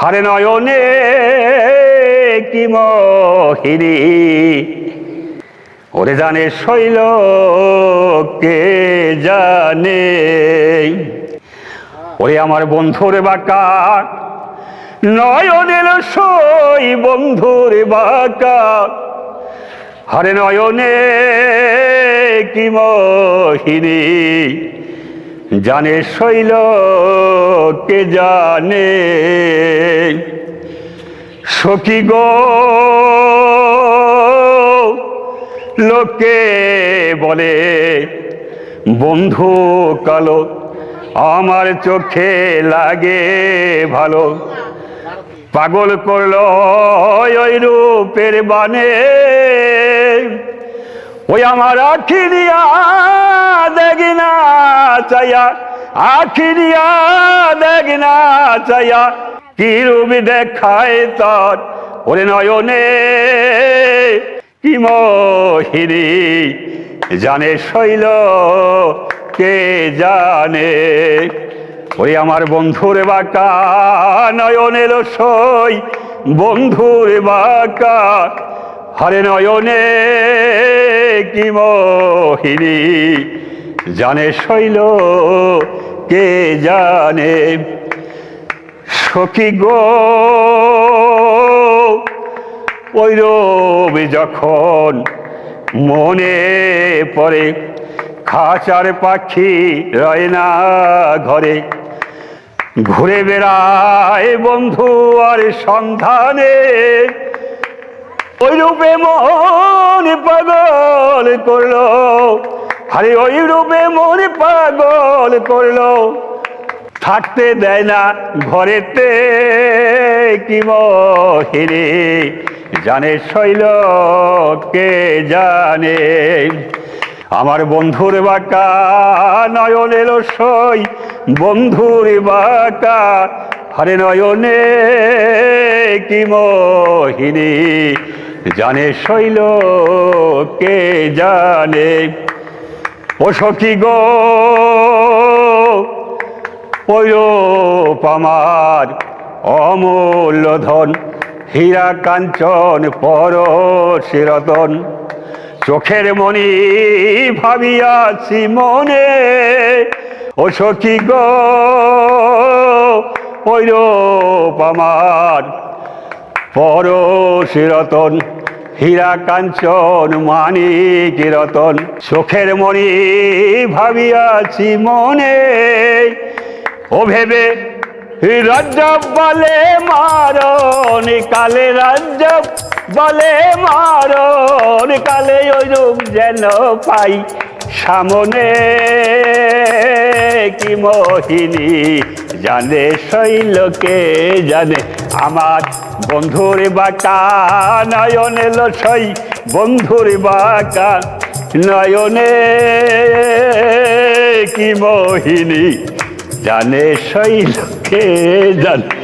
হারে নয়নে কি মহিনী? ওরে জানে শৈল কে জানে। ওরে আমার বন্ধুর বাঁকা, নয়নের সই বন্ধুর বাঁকা। হরে নয়নে কি মহিনী? জানে শৈল, কে জানে? সখী গো, লোকে বলে, বন্ধু কালো, আমার চোখে লাগে ভালো। পাগল করল ওই রূপের বানে ওই আমার আখিরিয়া দেখি না চাইয়া আখিরিয়া দেখি না চাইয়া কি রূপ দেখায় তোর ওরে নয়নে? কি মহিনী জানে শৈল, কে জানে? ওই আমার বন্ধুর বাঁকা নয়নের সই, বন্ধুর বাঁকা হরে নয়নে, কি মহিনী জানে শৈল, কে জানে? সখী গো ওই যখন মনে পড়ে, খাঁচার পাখি রয় না ঘরে। ঘুরে বেড়ায় বন্ধু আর সন্ধানে ওই রূপে পাগল করল। আরে ওই রূপে মন পাগল করল। থাকতে দেয় না ঘরেতে কি মহিনী জানে শৈল কে জানে। আমার বন্ধুর বাঁকা এলো সই, বন্ধুর বাঁকা হরে নয়নে কি মহিনী জানে শৈল কে জানে। ও সখী গো ওয়ূপ আমার অমূল্য ধন, হীরা কাঞ্চন পর শিরতন চোখের মনি ভাবিয়াছি মনে, ও সখী গো ওয়ূপ আমার পর রতন। হীরা কাঞ্চন মানিক রতন চোখের মণি ভাবিয়াছি মনে। ও ভেবে রাজ্য বলে মারণ, কালে রাজ্য বলে মারণ, কালে ওই রূপ যেন পাই সামনে। কি মোহিনী জানে শৈলকে জানে। আমার বন্ধুর বাঁকা এলো সই বন্ধুর বাঁকা নয়নে। কি মোহিনী? জানে শৈলকে জানে।